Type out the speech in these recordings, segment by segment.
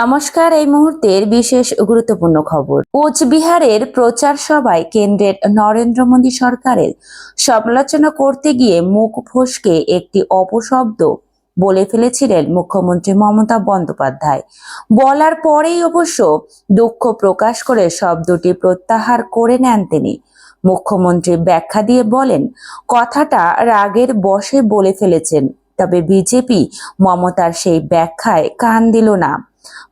নমস্কার, এই মুহূর্তের বিশেষ গুরুত্বপূর্ণ খবর। কোচবিহারের প্রচার সভায় কেন্দ্রের নরেন্দ্র মোদী সরকারের সমালোচনা করতে গিয়ে মুখ ফসকে একটি অপশব্দ বলে ফেলেছিলেন মুখ্যমন্ত্রী মমতা বন্দ্যোপাধ্যায়। বলার পরেই অবশ্য দুঃখ প্রকাশ করে শব্দটি প্রত্যাহার করে নেন তিনি। মুখ্যমন্ত্রী ব্যাখ্যা দিয়ে বলেন, কথাটা রাগের বশে বলে ফেলেছেন, তবে বিজেপি মমতার সেই ব্যাখ্যায় কান দিল না।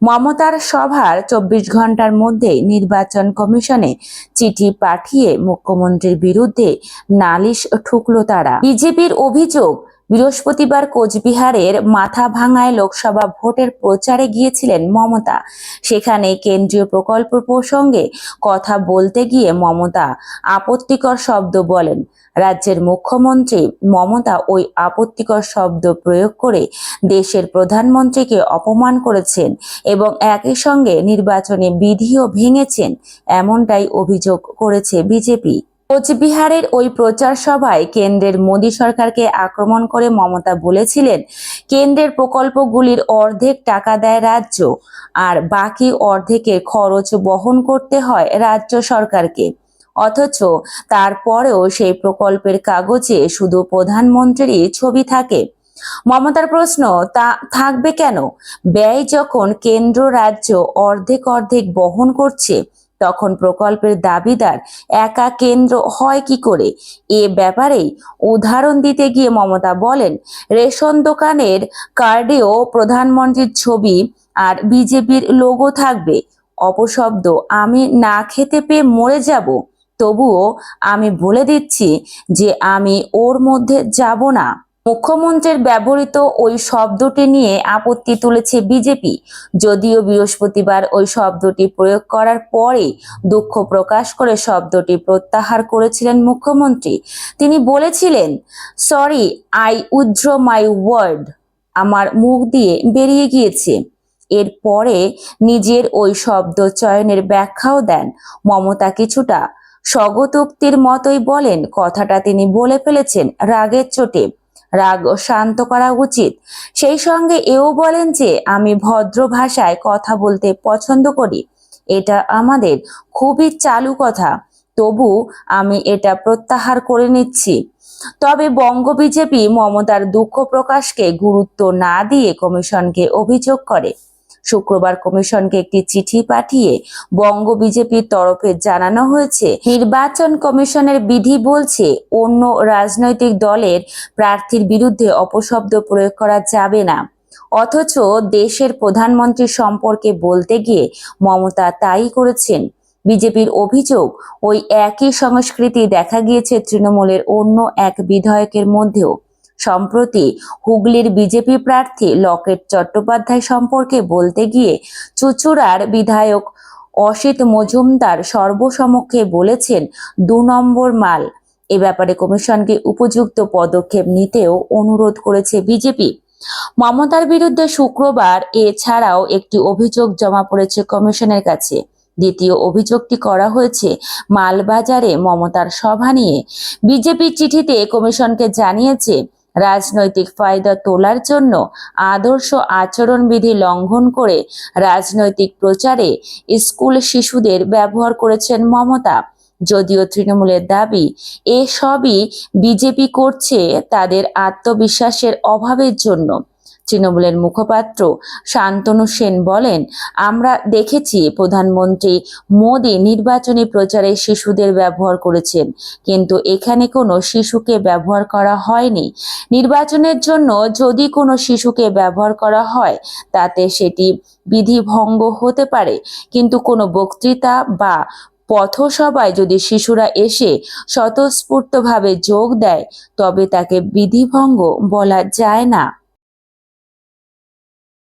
মমতার সভার চব্বিশ ঘণ্টার মধ্যে নির্বাচন কমিশনে চিঠি পাঠিয়ে মুখ্যমন্ত্রীর বিরুদ্ধে নালিশ ঠুকল তারা। বিজেপির অভিযোগ বৃহস্পতিবার কোচবিহারের মাথা ভাঙায় লোকসভা ভোটের প্রচারে গিয়েছিলেন মমতা। সেখানে কেন্দ্রীয় প্রকল্প প্রসঙ্গে কথা বলতে গিয়ে মমতা আপত্তিকর শব্দ বলেন। রাজ্যের মুখ্যমন্ত্রী মমতা ওই আপত্তিকর শব্দ প্রয়োগ করে দেশের প্রধানমন্ত্রীকে অপমান করেছেন এবং একই সঙ্গে নির্বাচনে বিধিও ভেঙেছেন, এমনটাই অভিযোগ করেছে বিজেপি। কোচবিহারের ওই প্রচার সভায় কেন্দ্রের মোদী সরকারকে আক্রমণ করে মমতা বলেছিলেন, কেন্দ্রের প্রকল্পগুলির অর্ধেক টাকা দেয় রাজ্য আর বাকি অর্ধেকের খরচ বহন করতে হয় রাজ্য সরকারকে। অথচ তারপরেও সেই প্রকল্পের কাগজে শুধু প্রধানমন্ত্রীরই ছবি থাকে। মমতার প্রশ্ন, তা থাকবে কেন? ব্যয় যখন কেন্দ্র রাজ্য অর্ধেক অর্ধেক বহন করছে তখন প্রকল্পের দাবিদার একা কেন্দ্র হয় কি করে? এ ব্যাপারেই উদাহরণ দিতে গিয়ে মমতা বলেন, রেশন দোকানের কার্ডেও প্রধানমন্ত্রীর ছবি আর বিজেপির লোগো থাকবে। অপশব্দ, আমি না খেতে পেয়ে মরে যাব। তবুও আমি বলে দিচ্ছি যে আমি ওর মধ্যে যাব না। মুখ্যমন্ত্রীর ব্যবহৃত ওই শব্দটি নিয়ে আপত্তি তুলেছে বিজেপি। যদিও বৃহস্পতিবার ওই শব্দটি প্রয়োগ করার পরে দুঃখ প্রকাশ করে শব্দটি প্রত্যাহার করেছিলেন মুখ্যমন্ত্রী। তিনি বলেছিলেন, sorry, I withdraw my word. আমার মুখ দিয়ে বেরিয়ে গিয়েছে। এরপরে নিজের ওই শব্দ চয়নের ব্যাখ্যাও দেন। মমতা কিছুটা স্বগতোক্তির মতোই বলেন। কথাটা তিনি বলে ফেলেছেন রাগের চোটে। রাগ শান্ত করা উচিত। সেই সঙ্গে এও বলেন যে, আমি ভদ্র ভাষায় কথা বলতে পছন্দ করি। এটা আমাদের খুবই চালু কথা। তবু আমি এটা প্রত্যাহার করে নিচ্ছি। তবে বঙ্গ বিজেপি মমতার দুঃখ প্রকাশকে গুরুত্ব না দিয়ে কমিশনকে অভিযোগ করে। শুক্রবার কমিশনকে একটি চিঠি পাঠিয়ে বঙ্গ বিজেপির তরফে জানানো হয়েছে, নির্বাচন কমিশনের বিধি বলছে অন্য রাজনৈতিক দলের প্রার্থীর বিরুদ্ধে অপশব্দ প্রয়োগ করা যাবে না। অথচ দেশের প্রধানমন্ত্রী সম্পর্কে বলতে গিয়ে মমতা তাই করেছেন। বিজেপির অভিযোগ, ওই একই সংস্কৃতি দেখা গিয়েছে তৃণমূলের অন্য এক বিধায়কের মধ্যেও। সম্প্রতি হুগলির বিজেপি প্রার্থী লকেট চট্টোপাধ্যায় সম্পর্কে বলতে গিয়ে চুচুড়ার বিধায়ক অসিত মজুমদার সর্বসমক্ষে বলেছেন, দু নম্বর মাল। এ ব্যাপারে কমিশনকে উপযুক্ত পদক্ষেপ নিতেও অনুরোধ করেছে বিজেপি। মমতার বিরুদ্ধে শুক্রবার এছাড়াও একটি অভিযোগ জমা পড়েছে কমিশনের কাছে। দ্বিতীয় অভিযোগটি করা হয়েছে, মালবাজারে মমতার সভা নিয়ে। বিজেপি চিঠিতে কমিশনকে জানিয়েছে রাজনৈতিক ফায়দা তোলার জন্য আদর্শ আচরণবিধি লঙ্ঘন করে রাজনৈতিক প্রচারে স্কুল শিশুদের ব্যবহার করেছেন মমতা। যদিও তৃণমূলের দাবি, এসবই বিজেপি করছে তাদের আত্মবিশ্বাসের অভাবের জন্য। তৃণমূলের মুখপাত্র শান্তনু সেন বলেন, আমরা দেখেছি প্রধানমন্ত্রী মোদী নির্বাচনী প্রচারে শিশুদের ব্যবহার করেছেন, কিন্তু এখানে কোনো শিশুকে ব্যবহার করা হয়নি। নির্বাচনের জন্য যদি কোনো শিশুকে ব্যবহার করা হয়, তাতে সেটি বিধিভঙ্গ হতে পারে। কিন্তু কোনো বক্তৃতা বা পথসভায় যদি শিশুরা এসে স্বতঃস্ফূর্তভাবে যোগ দেয়, তবে তাকে বিধিভঙ্গ বলা যায় না।